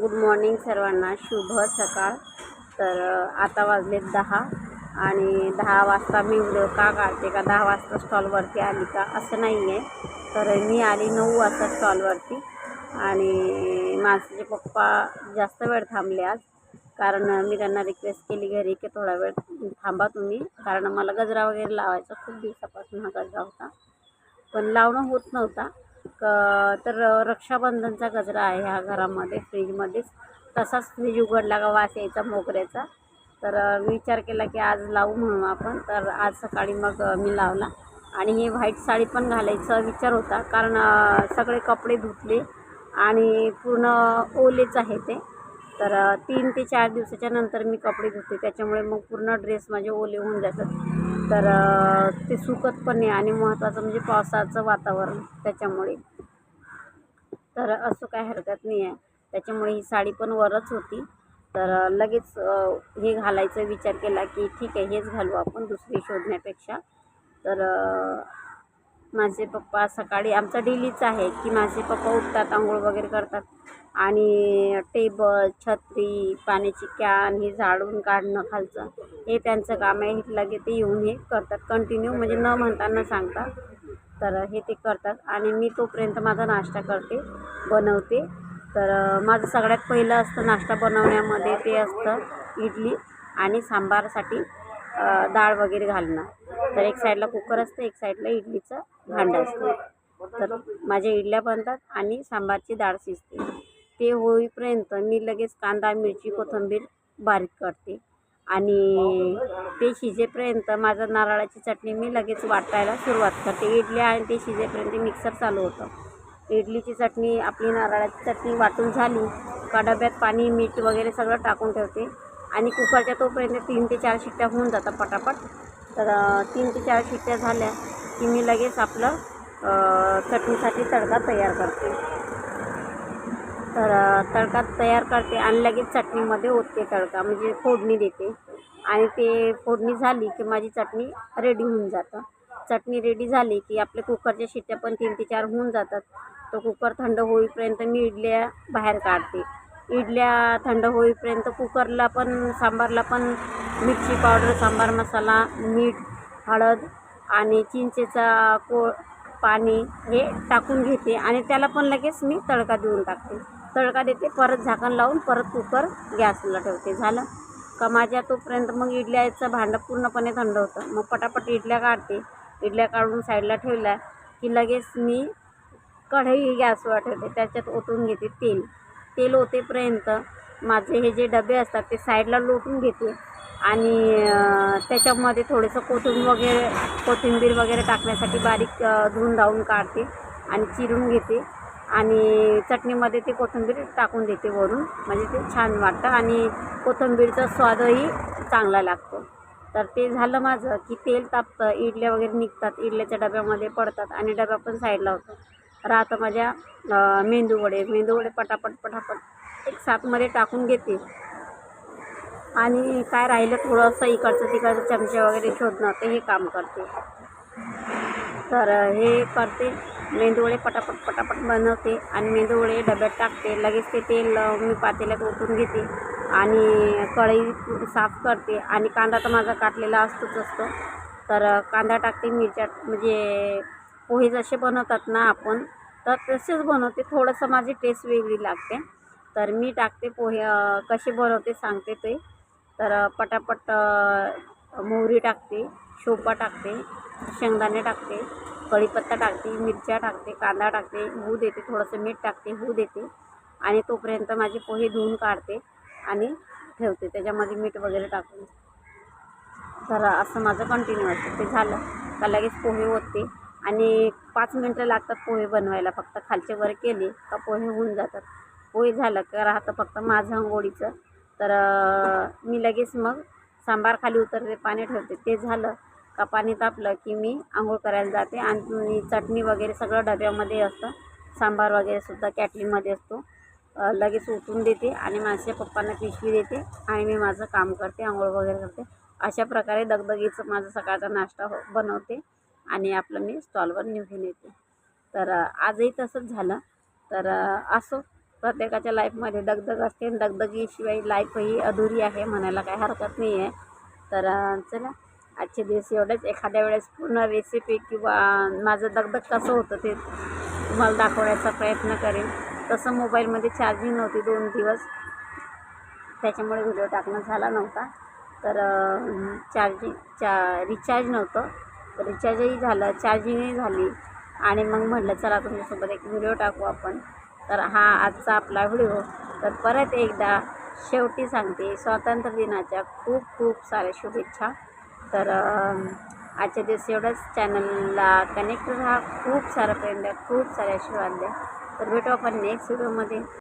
Good morning सर्वांना. शुभ सकाळ. तर आता वाजलेत दहा आणि दहा वाजता मी व्हिडिओ का काढते? का दहा वाजता स्टॉलवरती आली का? असं नाही आहे तर मी आली नऊ वाजता स्टॉलवरती आणि माझे पप्पा जास्त वेळ थांबले आज. कारण मी त्यांना रिक्वेस्ट केली घरी की थोडा वेळ थांबा तुम्ही. कारण मला गजरा वगैरे लावायचा खूप दिवसापासून हा गजरा होता. पण लावणं होत नव्हता. तर रक्षाबंधनचा गजरा आहे ह्या घरामध्ये फ्रीजमध्येच. तसाच फ्रीज उघडला का वास यायचा मोगऱ्याचा. तर विचार केला की आज लावू म्हणून आपण. तर आज सकाळी मग मी लावला. आणि हे व्हाईट साडी पण घालायचा विचार होता. कारण सगळे कपडे धुतले आणि पूर्ण ओलेच आहे ते. तर तीन ते चार दिवसाच्या नंतर मी कपडे धुते. त्याच्यामुळे मग पूर्ण ड्रेस माझे ओले होऊन जातात. तर ते सुकत पण आहे आणि महत्त्वाचं म्हणजे पावसाचं वातावरण त्याच्यामुळे. तर असं काय हरकत नाही आहे. त्याच्यामुळे ही साडी पण वरच होती. तर लगेच हे घालायचा विचार केला की ठीक आहे हेच घालू आपण दुसरी शोधण्यापेक्षा. तर माझे पप्पा सकाळी आमचं डेलीच आहे की माझे पप्पा उठतात आंघोळ वगैरे करतात. आणि टेबल छत्री पाण्याची कॅन हे झाडून काढणं खालचं हे त्यांचं काम आहे. लगेच लगे ते येऊन हे करतात. कंटिन्यू म्हणजे न म्हणता न सांगता. तर हे ते करतात. आणि मी तोपर्यंत माझा नाश्ता करते बनवते. तर माझं सगळ्यात पहिलं असतं नाश्ता बनवण्यामध्ये ते असतं इडली आणि सांबारसाठी डाळ वगैरे घालणं. तर एक साईडला कुकर असतं एक साईडला इडलीचं भांडं असतं. तर माझ्या इडल्या बनतात आणि सांबारची डाळ शिजते. ते होईपर्यंत मी लगेच कांदा मिरची कोथिंबीर बारीक करते. आणि ते शिजेपर्यंत माझं नारळाची चटणी मी लगेच वाटायला सुरुवात करते. इडली आणि ते शिजेपर्यंत मिक्सर चालू होतं. इडलीची चटणी आपली नारळाची चटणी वाटून झाली का डब्यात पाणी मीठ वगैरे सगळं टाकून ठेवते. आणि कुकरच्या तोपर्यंत तीन ते चार शिट्ट्या होऊन जातात पटापट. तर तीन ते चार शिट्ट्या झाल्या की मी लगेच आपलं चटणीसाठी तडका तयार करते. तर तडका तयार करते आणि लगेच चटणीमध्ये ओतते तडका म्हणजे फोडणी देते. आणि ते फोडणी झाली की माझी चटणी रेडी होऊन जातं. चटणी रेडी झाली की आपल्या कुकरच्या शिट्ट्या पण तीन ते चार होऊन जातात. तो कुकर थंड होईपर्यंत मी इडल्या बाहेर काढते. इडल्या थंड होईपर्यंत कुकरला पण सांबारला पण मिरची पावडर सांबार मसाला मीठ हळद आणि चिंचेचा को पाणी हे टाकून घेते आणि त्याला पण लगेच मी तडका देऊन टाकते. तडका देते परत झाकण लावून परत कुकर गॅसला ठेवते. झालं. का माझ्या तोपर्यंत मग इडल्याचं भांडं पूर्णपणे थंड होतं. मग पटापट इडल्या काढते. इडल्या काढून साईडला ठेवल्या की लगेच मी कढई गॅसवर ठेवते. त्याच्यात ओतून घेते तेल. तेल ओतेपर्यंत माझे हे जे डबे असतात ते साईडला लोटून घेते. आणि त्याच्यामध्ये थोडंसं कोथिंबीर वगैरे कोथिंबीर वगैरे टाकण्यासाठी बारीक धुऊन धुवून धावून काढते आणि चिरून घेते. आणि चटणीमध्ये ते कोथिंबीर टाकून देते वरून. म्हणजे ते छान वाटतं आणि कोथिंबीरचा स्वादही चांगला लागतो. तर ते झालं माझं की तेल तापतं इडल्या वगैरे निघतात. इडल्याच्या डब्यामध्ये पडतात आणि डबा पण साईडला होतो. राहतं माझ्या मेंदूवडे मेंदूवडे पटापट पटापट एक सातमध्ये टाकून घेते. आणि काय राहिलं थोडंसं इकडचं तिकडचं चमचे वगैरे शोधणं ते हे काम करते. तर हे करते. मेंदूवडे पटापट पटापट बनवते आणि मेंदूवडे डब्यात टाकते. लगेच ते तेल मी पातेल्यात ओतून घेते आणि कढई साफ करते. आणि कांदा तर माझा काटलेला असतोच असतो. तर कांदा टाकते मिरच्या म्हणजे पोहे जसे बनवतात ना आपण तर तसेच बनवते. थोडंसं माझी टेस्ट वेगळी लागते. तर मी टाकते पोहे कसे बनवते सांगते ते. तर पटापट मोहरी टाकते शोपा टाकते शेंगदाणे टाकते. कढीपत्ता टाकते मिरच्या टाकते कांदा टाकते होऊ देते थोडंसं मीठ टाकते होऊ देते. आणि तोपर्यंत माझे पोहे धुवून काढते आणि ठेवते. त्याच्यामध्ये मीठ वगैरे टाकून. तर असं माझं कंटिन्यू असतं. ते झालं. का लगेच पोहे ओतते. आणि पाच मिनटं लागतात पोहे बनवायला. फक्त खालचे वर केले का पोहे होऊन जातात. पोहे झालं का राहतं फक्त माझं अंघोळीचं. तर मी लगेच मग सांबार खाली उतरते पाणी ठेवते. ते झालं. का पाणी तापलं की मी आंघोळ करायला जाते. आणि चटणी वगैरे सगळं डब्यामध्ये असतं. सांबार वगैरेसुद्धा कॅटलीमध्ये असतो. लगेच उठून देते आणि माझ्या पप्पांना पिशवी देते आणि मी माझं काम करते आंघोळ वगैरे करते. अशा प्रकारे दगदगीचं माझं सकाळचा नाश्ता हो बनवते आणि आपलं मी स्टॉलवर निघून येते. तर आजही तसंच झालं. तर असो प्रत्येकाच्या लाईफमध्ये दगदग असते आणि दगदगीशिवाय लाईफ ही अधुरी आहे म्हणायला काही हरकत नाही आहे. तर चला. आजचे दिवस एवढंच. एखाद्या वेळेस पूर्ण रेसिपी किंवा माझं दगदग कसं होतं ते तुम्हाला दाखवण्याचा प्रयत्न करेन. तसं मोबाईलमध्ये चार्जिंग नव्हती दोन दिवस. त्याच्यामुळे व्हिडिओ टाकणं झाला नव्हता. तर चार्जिंग चा रिचार्ज नव्हतं. तर रिचार्जही झालं. चार्जिंगही झाली. आणि मग म्हटलं चला तुमच्यासोबत एक व्हिडिओ टाकू आपण. तर हा आजचा आपला व्हिडिओ तर परत एकदा शेवटी सांगते स्वातंत्र्य दिनाच्या खूप खूप साऱ्या शुभेच्छा. तर आजच्या दिवस एवढंच चॅनलला कनेक्ट राहा. खूप सारा प्रेम द्या खूप सारे आशीर्वाद द्या. तर भेटू आपण नेक्स्ट व्हिडिओमध्ये